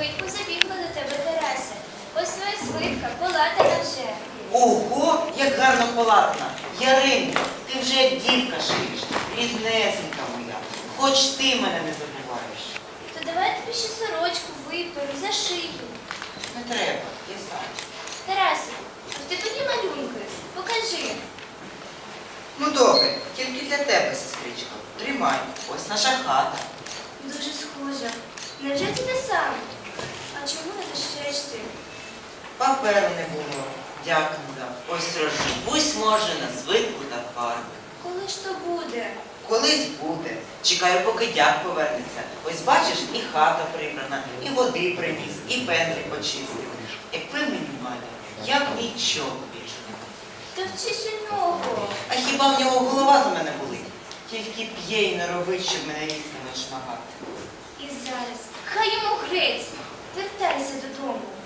швидко забігла до тебе Тарася. Ось твоя свитка, полатана вже. Ого, як гарно полатна. Яринко, ти вже як дівка шиєш. Ріднесенька моя. Хоч ти мене не забуваєш. То давай тобі ще сорочку виперу, зашию. Не треба, я сам. Тарасику, в тебе є малюнки? Покажи. Ну добре, тільки для тебе, сестричко. Тримай, ось наша хата. Дуже схожа. Невже це те саме? Чому не дощечці? Паперу не було. Дякую. дав. Ось розживусь, може, на звитку та фарби. Коли ж то буде? Колись буде. Чекаю, поки дяк повернеться. Ось бачиш, і хата прибрана, і води приніс, і пензлі почистив. Якби мені мали, я нічого більше. Та вчись у нього. А хіба в нього голова за мене болить? Тільки п'є і не робить, щоб мене різними шмагати. І зараз. Хай йому грець. 等待系统。